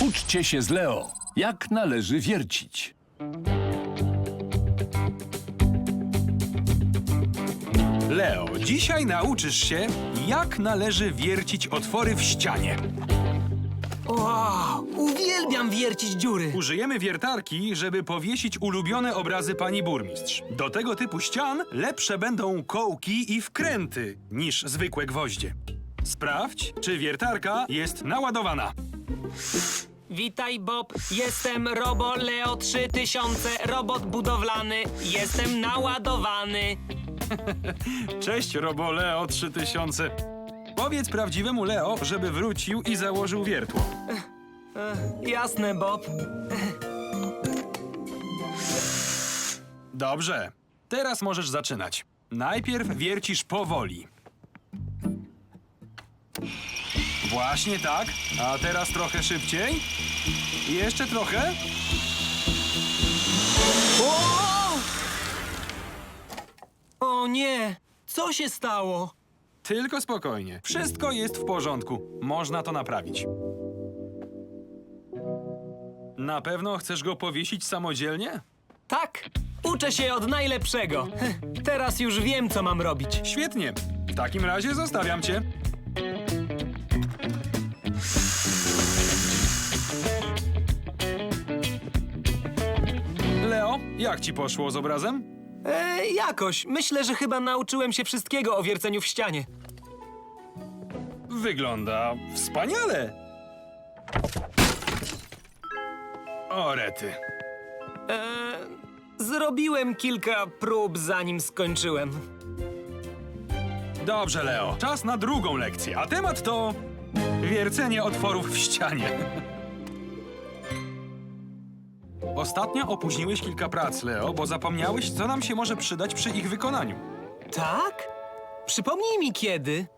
Uczcie się z Leo, jak należy wiercić. Leo, dzisiaj nauczysz się, jak należy wiercić otwory w ścianie. Wow, uwielbiam wiercić dziury. Użyjemy wiertarki, żeby powiesić ulubione obrazy pani burmistrz. Do tego typu ścian lepsze będą kołki i wkręty niż zwykłe gwoździe. Sprawdź, czy wiertarka jest naładowana. Witaj, Bob. Jestem Robo Leo 3000, robot budowlany. Jestem naładowany. Cześć, Robo Leo 3000. Powiedz prawdziwemu Leo, żeby wrócił i założył wiertło. Jasne, Bob. Dobrze. Teraz możesz zaczynać. Najpierw wiercisz powoli. Właśnie tak. A teraz trochę szybciej. I jeszcze trochę. O! o nie! Co się stało? Tylko spokojnie. Wszystko jest w porządku. Można to naprawić. Na pewno chcesz go powiesić samodzielnie? Tak, uczę się od najlepszego. Teraz już wiem, co mam robić. Świetnie. W takim razie zostawiam cię. Jak ci poszło z obrazem? E, jakoś. Myślę, że chyba nauczyłem się wszystkiego o wierceniu w ścianie. Wygląda wspaniale. O, rety. E, zrobiłem kilka prób, zanim skończyłem. Dobrze, Leo. Czas na drugą lekcję, a temat to wiercenie otworów w ścianie. Ostatnio opóźniłeś kilka prac, Leo, bo zapomniałeś, co nam się może przydać przy ich wykonaniu. Tak? Przypomnij mi kiedy.